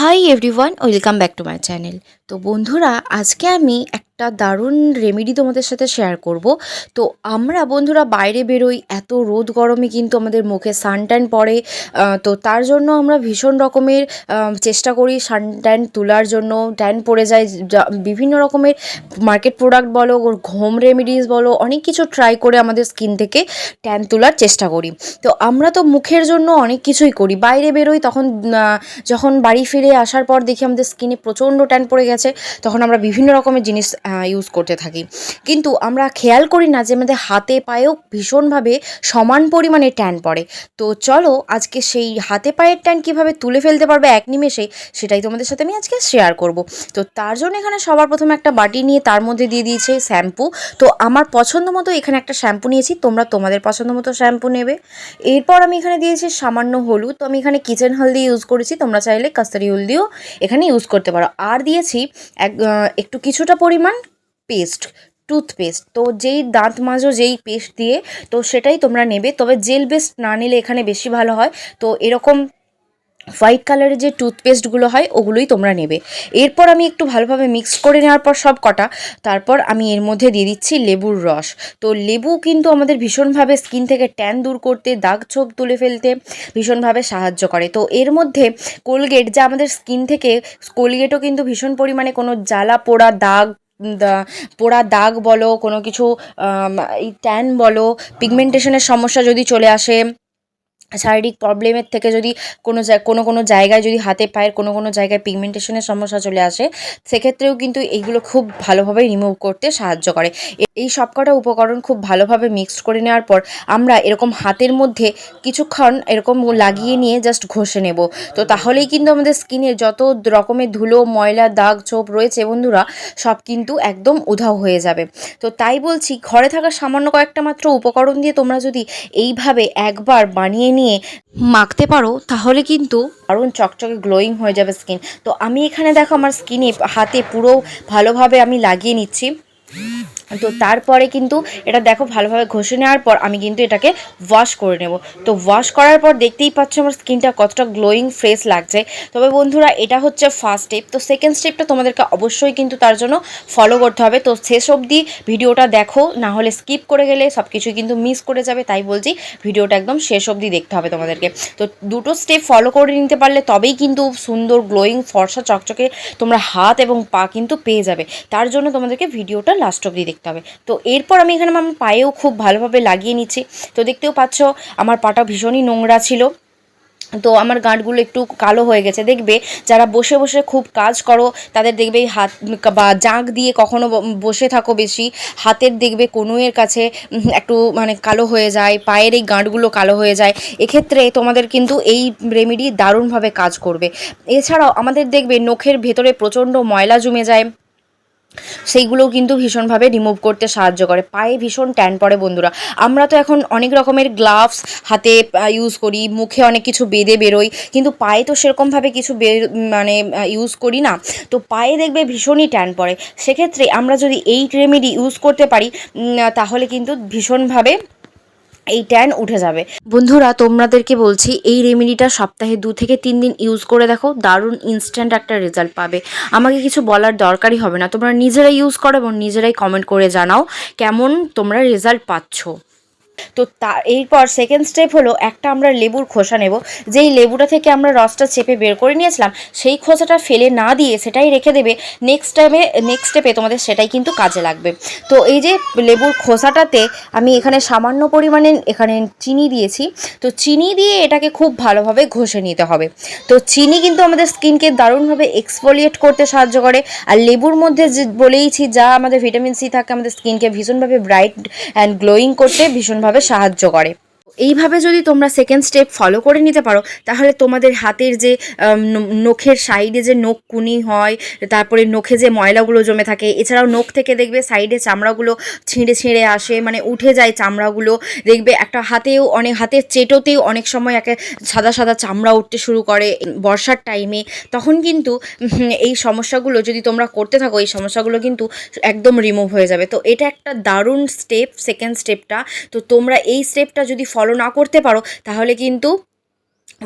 Hi everyone welcome back to my channel তো বন্ধুরা আজকে আমি একটা দারুণ রেমেডি তোমাদের সাথে শেয়ার করব। তো আমরা বন্ধুরা বাইরে বেরোই, এত রোদ গরমে কিন্তু আমাদের মুখে সানট্যান পড়ে। তো তার জন্য আমরা ভীষণ রকমের চেষ্টা করি সানট্যান তোলার জন্য। ট্যান পড়ে যায় বিভিন্ন রকমের মার্কেট প্রোডাক্ট বলো হোম রেমেডিস বলো, অনেক কিছু ট্রাই করে আমাদের স্কিন থেকে ট্যান তোলার চেষ্টা করি। তো আমরা তো মুখের জন্য অনেক কিছুই করি। বাইরে বেরোই, তখন যখন বাড়ি ফিরে আসার পর দেখি আমাদের স্কিনে প্রচণ্ড ট্যান পড়ে গেছে। তখন আমরা বিভিন্ন রকমের জিনিস ইউজ করতে থাকি। কিন্তু আমরা খেয়াল করি না যে আমাদের হাতে পায়েও ভীষণভাবে সমান পরিমাণে ট্যান পড়ে। তো চলো আজকে সেই হাতে পায়ের ট্যান কীভাবে তুলে ফেলতে পারবে এক নিমেষে, সেটাই তোমাদের সাথে আমি আজকে শেয়ার করব। তো তার জন্য এখানে সবার প্রথমে একটা বাটি নিয়ে তার মধ্যে দিয়ে দিয়েছে শ্যাম্পু তো আমার পছন্দ মতো এখানে একটা শ্যাম্পু নিয়েছি, তোমরা তোমাদের পছন্দ মতো শ্যাম্পু নেবে। এরপর আমি এখানে দিয়েছি সামান্য হলুদ। তো আমি এখানে কিচেন হলদি ইউজ করেছি, তোমরা চাইলে কাস্তারি হলদিও এখানে ইউজ করতে পারো। আর দিয়েছি এক একটু কিছুটা পরিমাণ পেস্ট, টুথপেস্ট। তো যেই দাঁত মাজো, যেই পেস্ট দিয়ে, তো সেটাই তোমরা নেবে। তবে জেল বেস্ট না নিলে এখানে বেশি ভালো হয়। তো এরকম হোয়াইট কালারের যে টুথপেস্টগুলো হয়, ওগুলোই তোমরা নেবে। এরপর আমি একটু ভালোভাবে মিক্স করে নেওয়ার পর সব কটা। তারপর আমি এর মধ্যে দিয়ে দিচ্ছি লেবুর রস। তো লেবু কিন্তু আমাদের ভীষণভাবে স্কিন থেকে ট্যান দূর করতে, দাগ ছোপ তুলে ফেলতে ভীষণভাবে সাহায্য করে। তো এর মধ্যে কোলগেট, যা আমাদের স্কিন থেকে, কোলগেটও কিন্তু ভীষণ পরিমাণে কোনো জ্বালা পোড়া, দাগ পোড়া দাগ বলো কোনো কিছু এই ট্যান বলো পিগমেন্টেশনের সমস্যা যদি চলে আসে শারীরিক প্রবলেমের থেকে যদি কোনো কোনো কোনো জায়গায় যদি হাতে পায়ের কোনো কোনো জায়গায় পিগমেন্টেশনের সমস্যা চলে আসে, সেক্ষেত্রেও কিন্তু এইগুলো খুব ভালোভাবে রিমুভ করতে সাহায্য করে। এই সবকটা উপকরণ খুব ভালোভাবে মিক্সড করে নেওয়ার পর আমরা এরকম হাতের মধ্যে কিছুক্ষণ এরকম লাগিয়ে নিয়ে জাস্ট ঘষে নেব। তো তাহলেই কিন্তু আমাদের স্কিনে যত রকমের ধুলো, ময়লা, দাগ, ছোপ রয়েছে বন্ধুরা, সব কিন্তু একদম উধাও হয়ে যাবে। তো তাই বলছি, ঘরে থাকা সামান্য কয়েকটা মাত্র উপকরণ দিয়ে তোমরা যদি এইভাবে একবার বানিয়ে নিয়ে মাখতে পারো, তাহলে কিন্তু দারুণ চকচকে গ্লোয়িং হয়ে যাবে স্কিন তো আমি এখানে দেখো আমার স্কিনে হাতে পুরো ভালোভাবে আমি লাগিয়ে নিচ্ছি। তো তারপরে কিন্তু এটা দেখো ভালোভাবে ঘষে নেওয়ার পর আমি কিন্তু এটাকে ওয়াশ করে নেব। তো ওয়াশ করার পর দেখতেই পাচ্ছ আমার স্কিনটা কতটা গ্লোয়িং ফ্রেশ লাগছে। তবে বন্ধুরা এটা হচ্ছে ফার্স্ট স্টেপ তো সেকেন্ড স্টেপটা তোমাদেরকে অবশ্যই কিন্তু তার জন্য ফলো করতে হবে। তো শেষ অবধি ভিডিওটা দেখো, না হলে স্কিপ করে গেলে সব কিছুই কিন্তু মিস করে যাবে, তাই বলছি ভিডিওটা একদম শেষ অবধি দেখতে হবে তোমাদেরকে। তো দুটো স্টেপ ফলো করে নিতে পারলে তবেই কিন্তু সুন্দর গ্লোয়িং ফর্সা চকচকে তোমরা হাত এবং পা কিন্তু পেয়ে যাবে। তার জন্য তোমাদেরকে ভিডিওটা লাস্ট অবধি দেখতে হবে। তো এরপর আমি এখানে আমার পায়েও খুব ভালোভাবে লাগিয়ে নিচ্ছি। তো দেখতেও পাচ্ছ, আমার পাটা ভীষণই নোংরা ছিল। তো আমার গাঁটগুলো একটু কালো হয়ে গেছে। দেখবে, যারা বসে বসে খুব কাজ করো, তাদের দেখবে হাত বা জাঁক দিয়ে কখনো বসে থাকো বেশি। হাতের দেখবে কনুয়ের কাছে একটু মানে কালো হয়ে যায়, পায়ের এই গাঁটগুলো কালো হয়ে যায়। এক্ষেত্রে তোমাদের কিন্তু এই রেমেডি দারুণভাবে কাজ করবে। এছাড়াও আমাদের দেখবে নখের ভেতরে প্রচণ্ড ময়লা জমে যায়। সেইগুলোও কিন্তু ভীষণভাবে রিমুভ করতে সাহায্য করে। পায়ে ভীষণ ট্যান পড়ে বন্ধুরা। আমরা তো এখন অনেক রকমের গ্লাভস হাতে ইউজ করি, মুখে অনেক কিছু বেঁধে বেরোই, কিন্তু পায়ে তো সেরকমভাবে কিছু মানে ইউজ করি না। তো পায়ে দেখবে ভীষণই ট্যান পড়ে। সেক্ষেত্রে আমরা যদি এই রেমেডি ইউজ করতে পারি তাহলে কিন্তু ভীষণভাবে এই ট্যান উঠে যাবে। বন্ধুরা, তোমাদেরকে বলছি, এই রেমেডিটা সপ্তাহে দু থেকে তিন দিন ইউজ করে দেখো, দারুণ ইনস্ট্যান্ট একটা রেজাল্ট পাবে। আমাকে কিছু বলার দরকারই হবে না। তোমরা নিজেরাই ইউজ করো এবং নিজেরাই কমেন্ট করে জানাও, কেমন তোমরা রেজাল্ট পাচ্ছ। তো তা, এরপর সেকেন্ড স্টেপ হলো একটা আমরা লেবুর খোসা নেব। যেই লেবুটা থেকে আমরা রসটা চেপে বের করে নিয়েছিলাম, সেই খোসাটা ফেলে না দিয়ে সেটাই রেখে দেবে। নেক্সট টাইমে নেক্সট স্টেপে তোমাদের সেটাই কিন্তু কাজে লাগবে। তো এই যে লেবুর খোসাটাতে আমি এখানে সামান্য পরিমাণে এখানে চিনি দিয়েছি। তো চিনি দিয়ে এটাকে খুব ভালোভাবে ঘষে নিতে হবে। তো চিনি কিন্তু আমাদের স্কিনকে দারুণভাবে এক্সফোলিয়েট করতে সাহায্য করে। আর লেবুর মধ্যে যে বলেইছি, যা আমাদের ভিটামিন সি থাকে, আমাদের স্কিনকে ভীষণভাবে ব্রাইট অ্যান্ড গ্লোয়িং করতে ভীষণভাবে সাহায্য করে। এইভাবে যদি তোমরা সেকেন্ড স্টেপ ফলো করে নিতে পারো, তাহলে তোমাদের হাতের যে নখের সাইডে যে নখ কুনি হয়, তারপরে নখে যে ময়লাগুলো জমে থাকে, এছাড়াও নখ থেকে দেখবে সাইডে চামড়াগুলো ছিঁড়ে ছিঁড়ে আসে মানে উঠে যায় চামড়াগুলো। দেখবে একটা হাতেও অনেক, হাতের চেটোতেও অনেক সময় একে সাদা সাদা চামড়া উঠতে শুরু করে বর্ষার টাইমে তখন কিন্তু এই সমস্যাগুলো যদি তোমরা করতে থাকো, এই সমস্যাগুলো কিন্তু একদম রিমুভ হয়ে যাবে। তো এটা একটা দারুণ স্টেপ সেকেন্ড স্টেপটা তো তোমরা এই স্টেপটা যদি ফলো না করতে পারো, তাহলে কিন্তু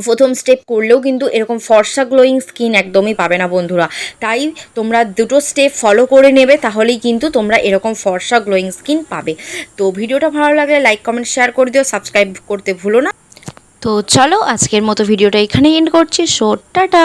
প্রথম স্টেপ করলেও কিন্তু এরকম ফর্সা গ্লোয়িং স্কিন একদমই পাবে না বন্ধুরা। তাই তোমরা দুটো স্টেপ ফলো করে নেবে, তাহলেই কিন্তু তোমরা এরকম ফর্সা গ্লোয়িং স্কিন পাবে। তো ভিডিওটা ভালো লাগলে লাইক কমেন্ট শেয়ার করে দিও সাবস্ক্রাইব করতে ভুলো না। তো চলো আজকের মতো ভিডিওটা এখানেই এন্ড করছি। So, tata!